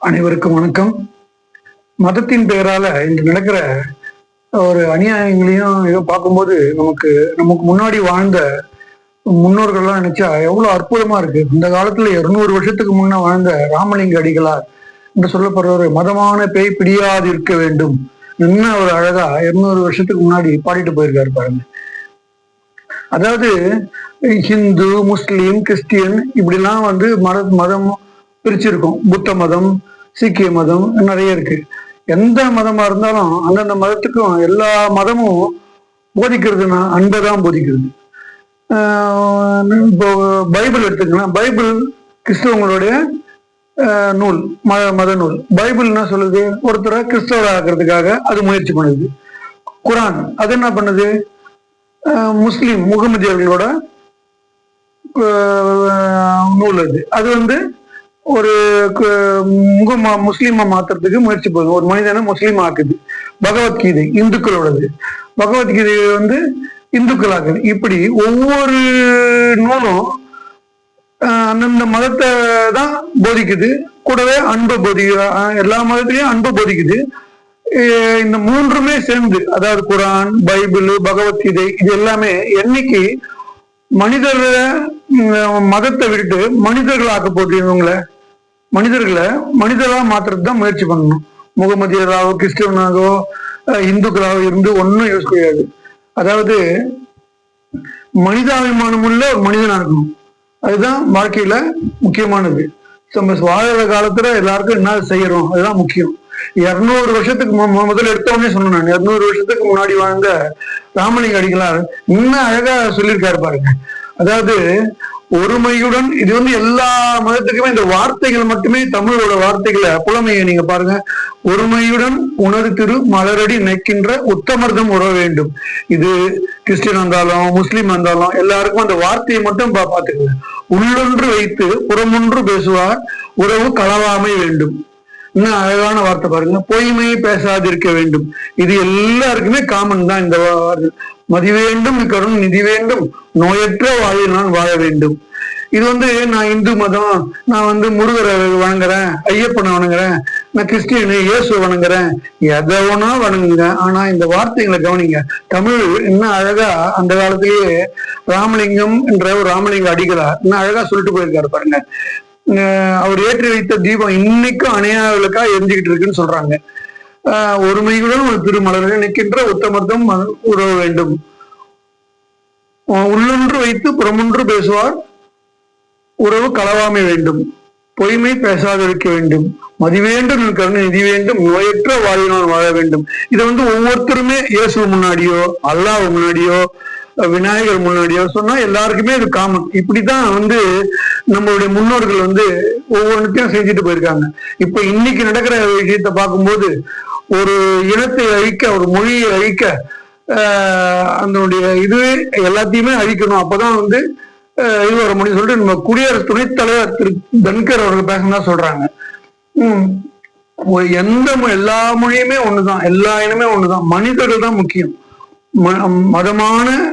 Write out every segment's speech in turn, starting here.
அனைவருக்கும் வணக்கம். மதத்தின் பெயரால இன்று நடக்கிற ஒரு அநியாயங்களையும் இதோ பார்க்கும்போது நமக்கு நமக்கு முன்னாடி வாழ்ந்த முன்னோர்கள்லாம் நினைச்சா எவ்வளவு அற்புதமா இருக்கு. இந்த காலத்துல இருநூறு வருஷத்துக்கு முன்ன வாழ்ந்த ராமலிங்க அடிகளார் என்று சொல்லப்படுற ஒரு மதமான பேய் பிடியாது இருக்க வேண்டும் என்ன ஒரு அழகா இருநூறு வருஷத்துக்கு முன்னாடி பாடிட்டு போயிருக்காரு பாருங்க. அதாவது ஹிந்து முஸ்லீம் கிறிஸ்டியன் இப்படிலாம் வந்து மத மதம் பிரிச்சிருக்கும். புத்த மதம் சீக்கிய மதம் நிறைய இருக்கு. எந்த மதமா இருந்தாலும் அந்தந்த மதத்துக்கும் எல்லா மதமும் போதிக்கிறதுனா அன்பை தான் போதிக்கிறது. ஆஹ் இப்போ பைபிள் எடுத்துக்கலாம் பைபிள் கிறிஸ்தவங்களுடைய நூல் மத மத நூல். பைபிள் என்ன சொல்லுது? ஒருத்தரை கிறிஸ்தவர் ஆக்கிறதுக்காக அது முயற்சி பண்ணுது. குரான் அது என்ன பண்ணுது? ஆஹ் முகமதியர்களோட நூல் அது. அது வந்து ஒரு முகமா முஸ்லீமா மாத்துறதுக்கு முயற்சி பண்ணுது ஒரு மனிதனை முஸ்லீம் ஆக்குது. பகவத்கீதை இந்துக்களோடது. பகவத்கீதை வந்து இந்துக்கள் ஆக்குது இப்படி ஒவ்வொரு நூலும் அந்தந்த மதத்தை தான் போதிக்குது. கூடவே அன்பு போதி எல்லா மதத்திலையும் அன்பு போதிக்குது. இந்த மூன்றுமே சேர்ந்து அதாவது குரான் பைபிள் பகவத்கீதை இது எல்லாமே என்னைக்கு மனிதர்களை மதத்தை விட்டு மனிதர்கள் ஆக்க இவங்களை மனிதர்களை மனிதராக மாத்துறது தான் முயற்சி பண்ணணும். முகமதியராகவோ கிறிஸ்டியனாகவோ இந்துக்களாகவோ இருந்து ஒன்றும் யோசிக்க முடியாது அதாவது மனிதாபிமானம் உள்ள ஒரு மனிதனா இருக்கணும். அதுதான் வாழ்க்கையில முக்கியமானது. நம்ம வாழற காலத்துல எல்லாருக்கும் என்ன செய்யறோம்? அதுதான் முக்கியம். இருநூறு வருஷத்துக்கு மு- முதல்ல எடுத்தவனே சொன்னேன் நான். இருநூறு வருஷத்துக்கு முன்னாடி வாழ்ந்த ராமலிங்க அடிகளார் இன்னும் அழகா சொல்லியிருக்காரு பாருங்க. அதாவது ஒருமையுடன் இது வந்து எல்லா மதத்துக்குமே இந்த வார்த்தைகள் மட்டுமே தமிழோட வார்த்தைகளை புலமையை நீங்க பாருங்க. ஒருமையுடன் உணர் திரு மலரடி நிற்கின்ற உத்தமர்தம் உற வேண்டும். இது கிறிஸ்டின் வந்தாலும் முஸ்லீம் வந்தாலும் எல்லாருக்கும் அந்த வார்த்தையை மட்டும் பா- உள்ளொன்று வைத்து புறமொன்று பேசுவார் உறவு களவாமை வேண்டும். இன்னும் அழகான வார்த்தை பாருங்க. பொய்மையை பேசாதிருக்க வேண்டும். இது எல்லாருக்குமே காமன் தான் இந்த வார்த்தை. மதி வேண்டும் கருண் நிதி வேண்டும் நோயற்ற வாழ்வில் நான் வாழ வேண்டும். இது வந்து நான் இந்து மதம் நான் வந்து முருகரை வணங்குறேன் ஐயப்பனை வணங்குறேன் நான் கிறிஸ்டியனு இயேசு வணங்குறேன் எதவனா வணங்குங்க. ஆனா இந்த வார்த்தைகளை கவனிங்க. தமிழ் இன்னும் அழகா அந்த காலத்திலேயே ராமலிங்கம் என்ற ஒரு ராமலிங்க அடிகளார் இன்னும் அழகா சொல்லிட்டு போயிருக்காரு பாருங்க. அஹ் அவர் ஏற்றி வைத்த தீபம் இன்னைக்கும் அணையாவிலுக்கா எரிஞ்சுக்கிட்டு இருக்குன்னு சொல்றாங்க. ஒருமையுடன் ஒரு திருமலர்கள் நிற்கின்ற உத்தமர்த்தம் உறவ வேண்டும். உள்ளொன்று வைத்து புறமொன்று பேசுவார். உறவு களவாமை வேண்டும். பொய்மை பேசாதிருக்க வேண்டும். மதிவேண்டும் என் கருணை நிதி வேண்டும். நோயற்ற வாழ்வினால் வாழ வேண்டும். இதை வந்து ஒவ்வொருத்தருமே இயேசு முன்னாடியோ அல்லாஹ் முன்னாடியோ விநாயகர் முன்னாடியோ சொன்னா எல்லாருக்குமே இது காமன் இப்படிதான் வந்து நம்மளுடைய முன்னோர்கள் வந்து ஒவ்வொன்றுத்தையும் செஞ்சுட்டு போயிருக்காங்க. இப்ப இன்னைக்கு நடக்கிற விஷயத்தை பார்க்கும்போது ஒரு இனத்தை அழிக்க ஒரு மொழியை அழிக்க ஆஹ் அதனுடைய இது எல்லாத்தையுமே அழிக்கணும். அப்பதான் வந்து இது வர முடியும். சொல்லிட்டு நம்ம குடியரசு துணைத் தலைவர் திரு தன்கர் அவர்கள் பேசினா சொல்றாங்க. உம் எந்த எல்லா மொழியுமே ஒண்ணுதான். எல்லா இனமே ஒண்ணுதான். மனிதர்கள் தான் முக்கியம். ம- மதமான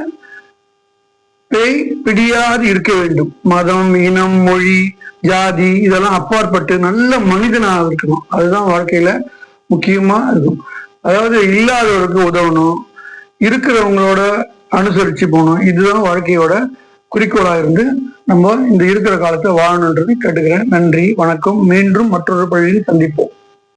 பேய் பிடியாது இருக்க வேண்டும். மதம் இனம் மொழி ஜாதி இதெல்லாம் அப்பாற்பட்டு நல்ல மனிதனாக இருக்கணும். அதுதான் வாழ்க்கையில முக்கியமா இருக்கும். அதாவது இல்லாதவருக்கு உதவணும் இருக்கிறவங்களோட அனுசரிச்சு போகணும். இதுதான் வாழ்க்கையோட குறிக்கோளா இருந்து நம்ம இந்த இருக்கிற காலத்தை வாழணுன்றது கேட்டுக்கிறேன். நன்றி வணக்கம். மீண்டும் மற்றொரு பள்ளியில் சந்திப்போம்.